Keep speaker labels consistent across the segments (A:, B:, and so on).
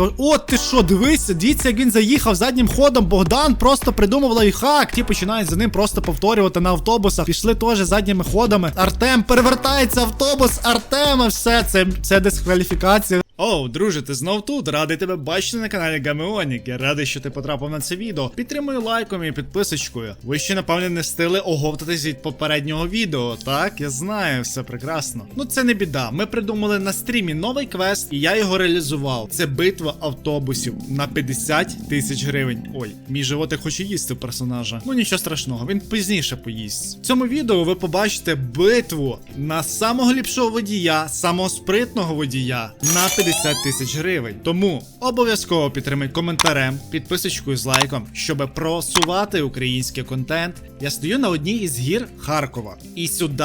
A: То от ти що, дивися, дивіться, як він заїхав заднім ходом. Богдан просто придумав лайфхак. Ті починають за ним просто повторювати на автобусах. Пішли теж задніми ходами. Артем перевертається автобус. Артема, все це, це дискваліфікація. Оу, друже, ти знов тут. Радий тебе бачити на каналі Гамеонік. Я радий, що ти потрапив на це відео. Підтримую лайком і підписочкою. Ви ще, напевне, не стили оговтатись від попереднього відео. Так, я знаю, все прекрасно. Ну це не біда. Ми придумали на стрімі новий квест, і я його реалізував. Це битва автобусів на 50 тисяч гривень. Ой, мій животик хоче їсти персонажа. Ну нічого страшного, він пізніше поїсть. В цьому відео ви побачите битву на самого ліпшого водія, самого спритного водія на 50 тисяч гривень. Тому обов'язково підтримай коментарем, підписочкою з лайком, щоб просувати український контент. Я стою на одній із гір Харкова. І сюди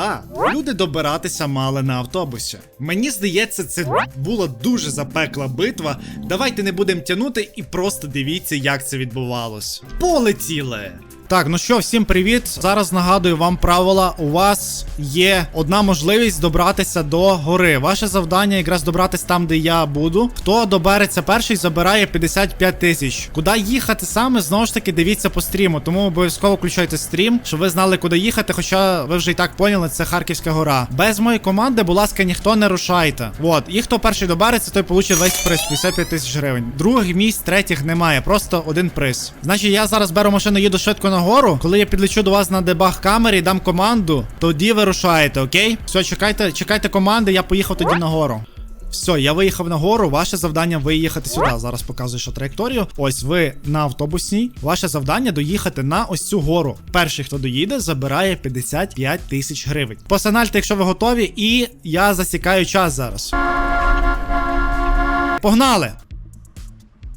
A: люди добиратися мали на автобусі. Мені здається, це була дуже запекла битва. Давайте не будемо тягнути і просто дивіться, як це відбувалось. Полетіли! Так, ну що, всім привіт. Зараз нагадую вам правила. У вас є одна можливість добратися до гори. Ваше завдання якраз добратись там, де я буду. Хто добереться перший, забирає 55 тисяч. Куди їхати саме, знову ж таки, дивіться по стріму. Тому обов'язково включайте стрім, щоб ви знали, куди їхати. Хоча ви вже і так поняли, це Харківська гора. Без моєї команди, будь ласка, ніхто не рушайте. От, і хто перший добереться, той получить весь приз 55 тисяч гривень. Других місць, третіх немає, просто один приз. Значить, я зараз беру машину, їду швидко на гору. Коли я підлечу до вас на дебаг камері і дам команду, тоді ви рушаєте, окей? Все, чекайте, чекайте команди, я поїхав тоді на гору. Все, я виїхав на гору. Ваше завдання виїхати сюди. Зараз показую, що траєкторію. Ось ви на автобусній. Ваше завдання доїхати на ось цю гору. Перший, хто доїде, забирає 55 тисяч гривень. Посигнальте, якщо ви готові, і я засікаю час зараз. Погнали!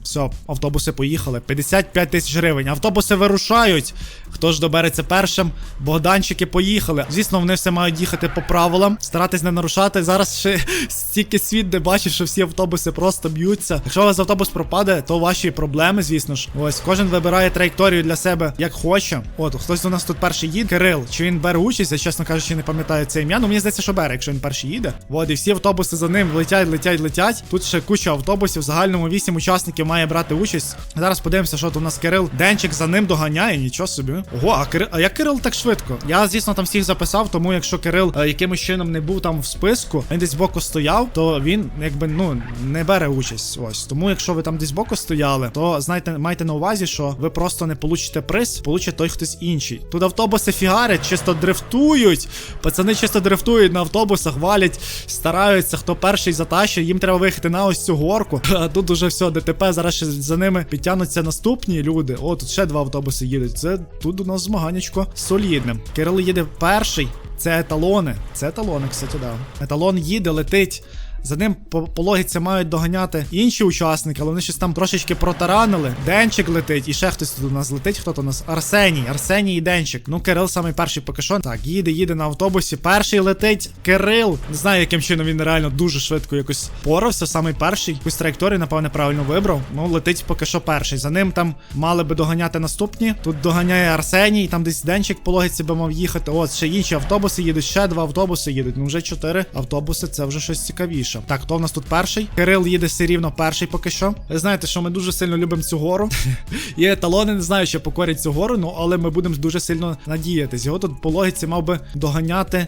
A: Все, автобуси поїхали. 55 тисяч гривень. Автобуси вирушають. Хто ж добереться першим? Богданчики поїхали. Звісно, вони все мають їхати по правилам, старатись не нарушати. Зараз ще стільки світ не бачить, що всі автобуси просто б'ються. Якщо у вас автобус пропаде, то ваші проблеми, звісно ж. Ось кожен вибирає траєкторію для себе як хоче. От хтось у нас тут перший їде. Кирил. Чи він бере участь? Я чесно кажучи, не пам'ятаю це ім'я. Ну мені здається, що бере, якщо він перший їде. От, і всі автобуси за ним летять, летять, летять. Тут ще куча автобусів. В загальному 8 учасників має брати участь. Зараз подивимося, що тут у нас Кирил. Денчик за ним доганяє, нічого собі. Ого, а Кирил, а як Кирил так швидко? Я, звісно, там всіх записав, тому якщо Кирил е, якимось чином не був там в списку, він десь боку стояв, то він якби ну не бере участь. Ось. Тому якщо ви там десь боку стояли, то знайте, майте на увазі, що ви просто не получите приз, получить той хтось інший. Тут автобуси фігарять, чисто дрифтують. Пацани чисто дрифтують на автобусах, валять, стараються, хто перший затащить, їм треба виїхати на ось цю горку. А тут уже все, ДТП, зараз ще за ними підтягнуться наступні люди. О, тут ще два автобуси їдуть. Це тут у нас змаганечко солідне. Кирил їде перший. Це еталони. Це еталони, кстати, да. Еталон їде, летить. За ним по, по логіці мають доганяти інші учасники, але вони щось там трошечки протаранили. Денчик летить, і ще хтось у нас летить. Хто то у нас? Арсеній, Арсеній і Денчик. Ну, Кирил самий перший поки що. Так, їде, їде на автобусі. Перший летить Кирил. Не знаю, яким чином він реально дуже швидко якось порався. Самий перший. Якусь траєкторію, напевне, правильно вибрав. Ну, летить поки що перший. За ним там мали би доганяти наступні. Тут доганяє Арсеній, там десь Денчик по логіці би мав їхати. От ще інші автобуси їдуть, ще два автобуси їдуть. Ну вже чотири автобуси, це вже щось цікавіше. Так, хто в нас тут перший? Кирил їде все рівно перший поки що. Ви знаєте, що ми дуже сильно любимо цю гору. Є еталони, не знаю, що покорять цю гору, ну але ми будемо дуже сильно надіятись. Його тут по логіці мав би доганяти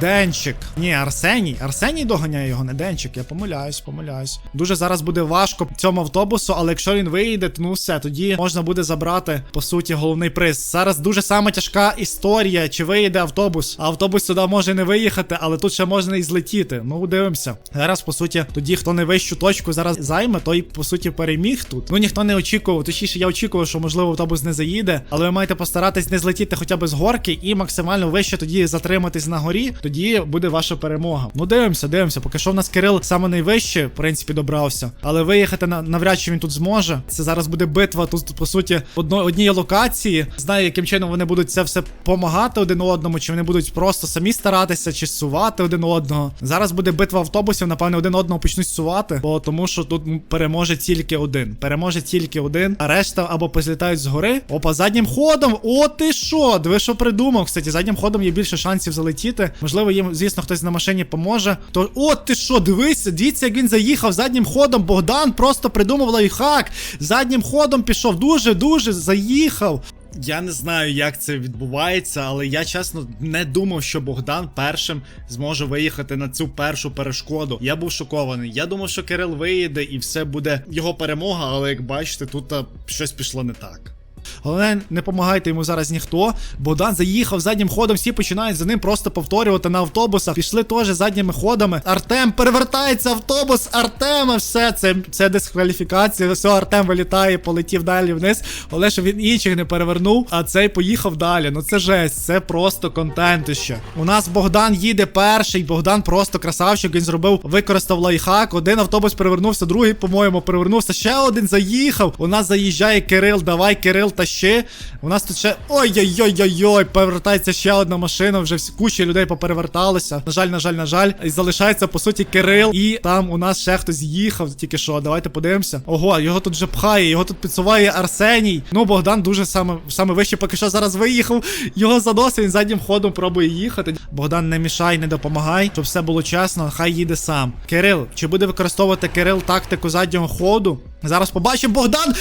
A: Денчик. Ні, Арсеній. Арсеній доганяє його, не Денчик. Я помиляюсь, помиляюсь. Дуже зараз буде важко цьому автобусу, але якщо він вийде, ну все, тоді можна буде забрати по суті головний приз. Зараз дуже сама тяжка історія, чи вийде автобус. А автобус сюди може не виїхати, але тут ще можна і злетіти. Ну, дивимося. Зараз, по суті, тоді, хто не вищу точку зараз займе, той по суті переміг тут. Ну ніхто не очікував. Точніше, я очікував, що можливо автобус не заїде, але ви маєте постаратись не злетіти хоча б з горки і максимально вище тоді затриматись на горі. Тоді буде ваша перемога. Ну дивимося, дивимося. Поки що в нас Кирил саме найвище, в принципі, добрався. Але виїхати на навряд чи він тут зможе. Це зараз буде битва тут, по суті, одно, одній локації. Знаю, яким чином вони будуть це все помагати один одному, чи вони будуть просто самі старатися, чи сувати один одного. Зараз буде битва автобусів. Автобусів, напевне, один одного почнуть сувати, бо тому що тут переможе тільки один. Переможе тільки один, а решта або позлітають згори. Опа, заднім ходом. О, ти що? Диви, що придумав. Кстати, заднім ходом є більше шансів залетіти. Можливо, їм, звісно, хтось на машині поможе. То о, ти що, дивися, дивіться, як він заїхав заднім ходом. Богдан просто придумав лайфхак. Заднім ходом пішов. Дуже, дуже заїхав. Я не знаю, як це відбувається, але я чесно не думав, що Богдан першим зможе виїхати на цю першу перешкоду. Я був шокований. Я думав, що Кирил виїде і все буде його перемога, але як бачите, тут щось пішло не так. Головне, не допомагайте йому зараз ніхто. Богдан заїхав заднім ходом, всі починають за ним просто повторювати на автобусах. Пішли теж задніми ходами. Артем перевертається автобус. Артема, все це, це дискваліфікація. Все, Артем вилітає, полетів далі вниз. Але що він інших не перевернув, а цей поїхав далі. Ну це жесть, це просто контентище. У нас Богдан їде перший. Богдан просто красавчик. Він зробив, використав лайфхак. Один автобус перевернувся, другий, по-моєму, перевернувся. Ще один заїхав. У нас заїжджає Кирил. Давай, Кирил, та ще. У нас тут ще. Ой-ой-ой-ой-ой, повертається ще одна машина. Вже всі куча людей попереверталися. На жаль, на жаль, на жаль. І залишається по суті Кирил. І там у нас ще хтось їхав. Тільки що. Давайте подивимося. Ого, його тут вже пхає, його тут підсуває Арсеній. Ну, Богдан дуже саме, саме вище поки що зараз виїхав. Його заносить, він заднім ходом пробує їхати. Богдан, не мішай, не допомагай, щоб все було чесно, хай їде сам. Кирил, чи буде використовувати Кирил тактику заднього ходу? Зараз побачимо Богдан.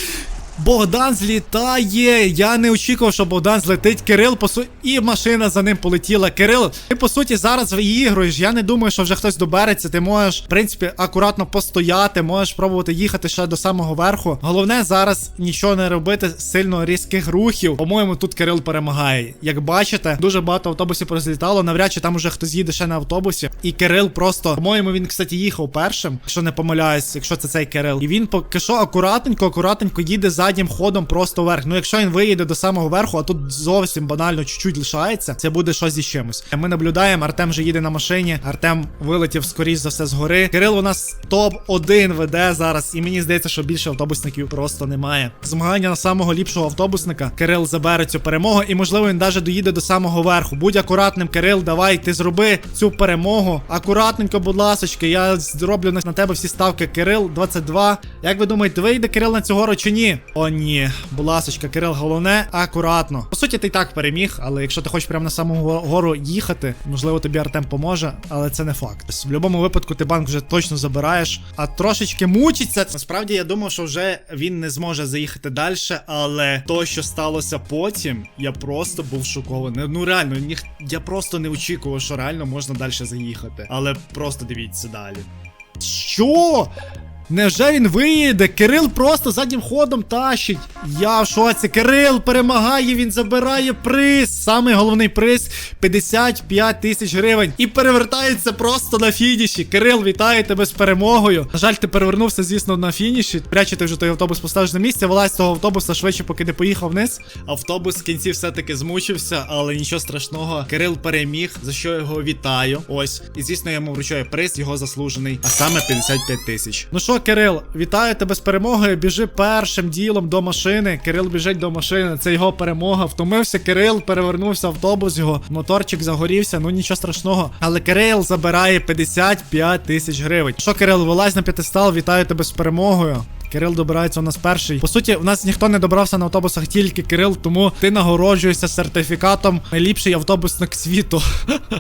A: Богдан злітає. Я не очікував, що Богдан злетить. Кирил по суті. І машина за ним полетіла. Кирил, ти по суті зараз виігруєш. Я не думаю, що вже хтось добереться. Ти можеш, в принципі, акуратно постояти, можеш пробувати їхати ще до самого верху. Головне зараз нічого не робити, сильно різких рухів. По-моєму, тут Кирил перемагає. Як бачите, дуже багато автобусів розлітало. Навряд чи там уже хтось їде ще на автобусі. І Кирил просто, по-моєму, він, кстати, їхав першим, якщо не помиляюсь, якщо це цей Кирил. І він поки що акуратненько, акуратненько їде заднім ходом просто вверх. Ну, якщо він виїде до самого верху, а тут зовсім банально чуть-чуть лишається, це буде щось із чимось. Ми наблюдаємо, Артем вже їде на машині. Артем вилетів скоріш за все згори. Кирил у нас топ-1 веде зараз, і мені здається, що більше автобусників просто немає. Змагання на самого ліпшого автобусника. Кирил забере цю перемогу, і можливо він навіть доїде до самого верху. Будь акуратним, Кирил, давай, ти зроби цю перемогу. Акуратненько, будь ласочки, я зроблю на тебе всі ставки. Кирил 22. Як ви думаєте, вийде Кирил на цю гору чи ні? О, ні. Будь ласочка, Кирил, головне, акуратно. По суті, ти і так переміг, але якщо ти хочеш прямо на саму гору їхати, можливо, тобі Артем поможе, але це не факт. В будь-якому випадку ти банк вже точно забираєш, а трошечки мучиться. Насправді я думав, що вже він не зможе заїхати далі, але то, що сталося потім, я просто був шокований. Ну реально, ніх... я просто не очікував, що реально можна далі заїхати. Але просто дивіться далі. Що? Невже він виїде? Кирил просто заднім ходом тащить. Я в шоці. Кирил перемагає, він забирає приз. Самий головний приз 55 тисяч гривень. І перевертається просто на фініші. Кирил, вітаю тебе з перемогою. На жаль, ти перевернувся, звісно, на фініші. Пряче ти вже той автобус поставиш на місце. Вилазь з того автобуса швидше, поки не поїхав вниз. Автобус в кінці все-таки змучився, але нічого страшного. Кирил переміг, за що його вітаю. Ось. І звісно, йому вручаю приз, його заслужений, а саме 55 тисяч. Ну що, Кирил, вітаю тебе з перемогою. Біжи першим ділом до машини. Кирил біжить до машини. Це його перемога. Втомився Кирил, перевернувся автобус, його моторчик загорівся. Ну нічого страшного. Але Кирил забирає 55 тисяч гривень. Що, Кирил, вилазь на п'ятистал, вітаю тебе з перемогою. Кирил добирається у нас перший. По суті, у нас ніхто не добрався на автобусах, тільки Кирил, тому ти нагороджуєшся сертифікатом найліпший автобусник світу.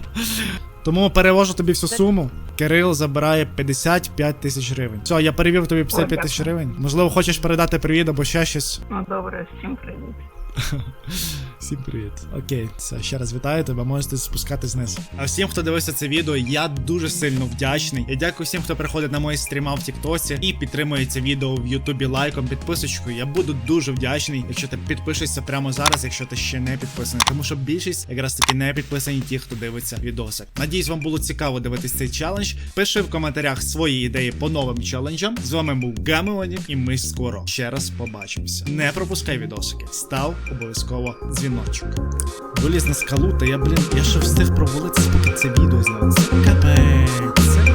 A: Тому перевожу тобі всю суму. Кирил забирає 55 тисяч гривень. Все, я перевів тобі 55 тисяч гривень. Можливо, хочеш передати привіт або ще щось.
B: Ну добре, всім привіт.
A: Всім привіт. Окей, все, ще раз вітаю тебе, можете спускатись вниз. А всім, хто дивився це відео, я дуже сильно вдячний. Я дякую всім, хто приходить на мої стріма в Тіктосі і підтримує це відео в Ютубі лайком, підписочкою. Я буду дуже вдячний, якщо ти підпишешся прямо зараз, якщо ти ще не підписаний. Тому що більшість якраз таки не підписані ті, хто дивиться відоси. Надіюсь, вам було цікаво дивитись цей челендж. Пиши в коментарях свої ідеї по новим челенджам. З вами був Гамеоні, і ми скоро ще раз побачимося. Не пропускай відосики. Став обов'язково дзвіночок. Виліз на скалу, та я, блін, я ще встиг провалитися, поки це відео знялося. Капець.